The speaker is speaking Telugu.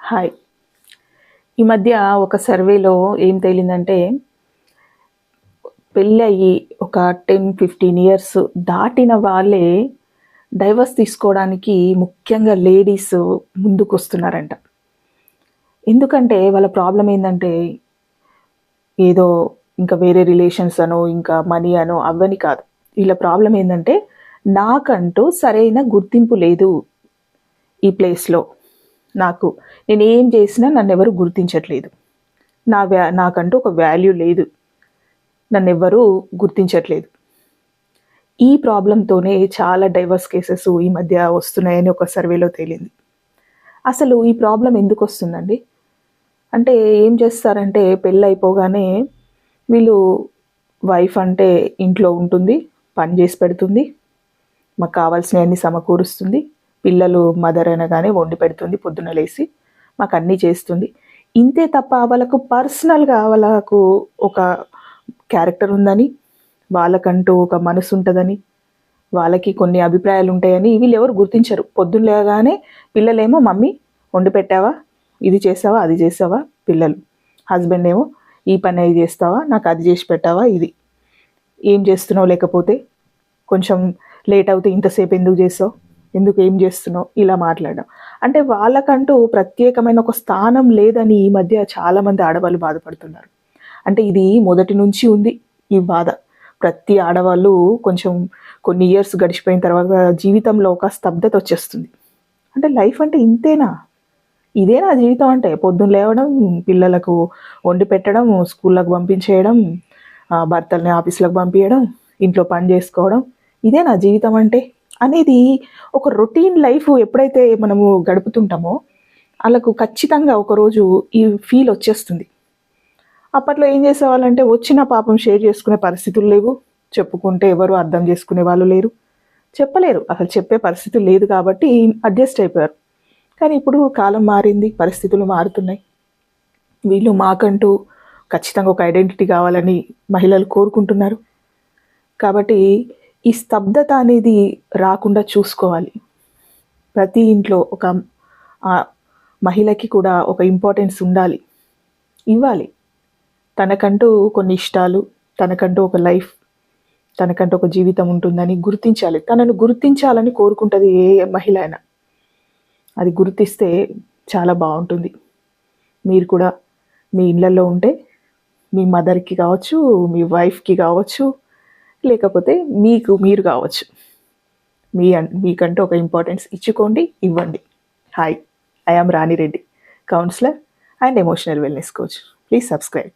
హాయ్. ఈ మధ్య ఒక సర్వేలో ఏం తేలిందంటే పెళ్ళి అయ్యి ఒక టెన్ ఫిఫ్టీన్ ఇయర్స్ దాటిన వాళ్ళే డైవర్స్ తీసుకోవడానికి ముఖ్యంగా లేడీస్ ముందుకు వస్తున్నారంట ఎందుకంటే వాళ్ళ ప్రాబ్లం ఏంటంటే ఏదో ఇంకా వేరే రిలేషన్స్ అనో ఇంకా మనీ అనో అవ్వని కాదు. వీళ్ళ ప్రాబ్లం ఏంటంటే నాకంటూ సరైన గుర్తింపు లేదు ఈ ప్లేస్లో. నాకు. నేను ఏం చేసినా నన్ను ఎవరు గుర్తించట్లేదు. నా వ్యా నాకంటూ ఒక వాల్యూ లేదు. నన్ను ఎవ్వరూ గుర్తించట్లేదు. ఈ ప్రాబ్లంతోనే చాలా డైవర్స్ కేసెస్ ఈ మధ్య వస్తున్నాయని ఒక సర్వేలో తేలింది. అసలు ఈ ప్రాబ్లం ఎందుకు వస్తుందండి? అంటే ఏం చేస్తారంటే పెళ్ళి అయిపోగానే వీళ్ళు వైఫ్ అంటే ఇంట్లో ఉంటుంది పని చేసి పెడుతుంది మాకు కావాల్సినవన్నీ సమకూరుస్తుంది. పిల్లలు మదర్ అనగానే వండి పెడుతుంది పొద్దున లేసి మాకు అన్నీ చేస్తుంది. ఇంతే తప్ప వాళ్ళకు పర్సనల్గా వాళ్ళకు ఒక క్యారెక్టర్ ఉందని వాళ్ళకంటూ ఒక మనసు ఉంటుందని వాళ్ళకి కొన్ని అభిప్రాయాలు ఉంటాయని వీళ్ళు ఎవరు గుర్తించరు. పొద్దున్న లేగానే పిల్లలేమో మమ్మీ వండి పెట్టావా? ఇది చేసావా? అది చేసావా? పిల్లలు. హస్బెండ్ ఏమో ఈ పని అది చేస్తావా? నాకు అది చేసి పెట్టావా? ఇది. ఏం చేస్తున్నావు లేకపోతే? కొంచెం లేట్ అవుతే ఇంతసేపు ఎందుకు చేసావు? ఎందుకు ఏం చేస్తున్నావు? ఇలా మాట్లాడడం. అంటే వాళ్ళకంటూ ప్రత్యేకమైన ఒక స్థానం లేదని ఈ మధ్య చాలామంది ఆడవాళ్ళు బాధపడుతున్నారు. అంటే ఇది మొదటి నుంచి ఉంది ఈ బాధ. ప్రతి ఆడవాళ్ళు కొంచెం కొన్ని ఇయర్స్ గడిచిపోయిన తర్వాత జీవితంలో ఒక స్తబ్దత వచ్చేస్తుంది. అంటే లైఫ్ అంటే ఇంతేనా? ఇదేనా జీవితం అంటే? పొద్దున్న లేవడం పిల్లలకు వండి పెట్టడం స్కూళ్ళకు పంపించేయడం భర్తల్ని ఆఫీసులకు పంపించడం ఇంట్లో పని చేసుకోవడం ఇదే నా జీవితం అంటే? అనేది ఒక రొటీన్ లైఫ్ ఎప్పుడైతే మనము గడుపుతుంటామో వాళ్ళకు ఖచ్చితంగా ఒకరోజు ఈ ఫీల్ వచ్చేస్తుంది. అప్పట్లో ఏం చేసేవాళ్ళంటే వచ్చిన పాపం షేర్ చేసుకునే పరిస్థితులు లేవు. చెప్పుకుంటే ఎవరు అర్థం చేసుకునే వాళ్ళు లేరు. చెప్పలేరు. అసలు చెప్పే పరిస్థితి లేదు కాబట్టి అడ్జస్ట్ అయిపోయారు. కానీ ఇప్పుడు కాలం మారింది పరిస్థితులు మారుతున్నాయి. వీళ్ళు మాకంటూ ఖచ్చితంగా ఒక ఐడెంటిటీ కావాలని మహిళలు కోరుకుంటున్నారు. కాబట్టి ఈ స్తబ్దత అనేది రాకుండా చూసుకోవాలి. ప్రతి ఇంట్లో ఒక మహిళకి కూడా ఒక ఇంపార్టెన్స్ ఉండాలి. ఇవ్వాలి. తనకంటూ కొన్ని ఇష్టాలు తనకంటూ ఒక లైఫ్ తనకంటూ ఒక జీవితం ఉంటుందని గుర్తించాలి. తనను గుర్తించాలని కోరుకుంటుంది ఏ మహిళ అయినా. అది గుర్తిస్తే చాలా బాగుంటుంది. మీరు కూడా మీ ఇళ్ళల్లో ఉంటే మీ మదర్కి కావచ్చు మీ వైఫ్కి కావచ్చు లేకపోతే మీకు మీరు కావచ్చు. మీ మీకంటూ ఒక ఇంపార్టెన్స్ ఇచ్చుకోండి ఇవ్వండి. Hi I am Ranireddy counsellor and emotional wellness coach please subscribe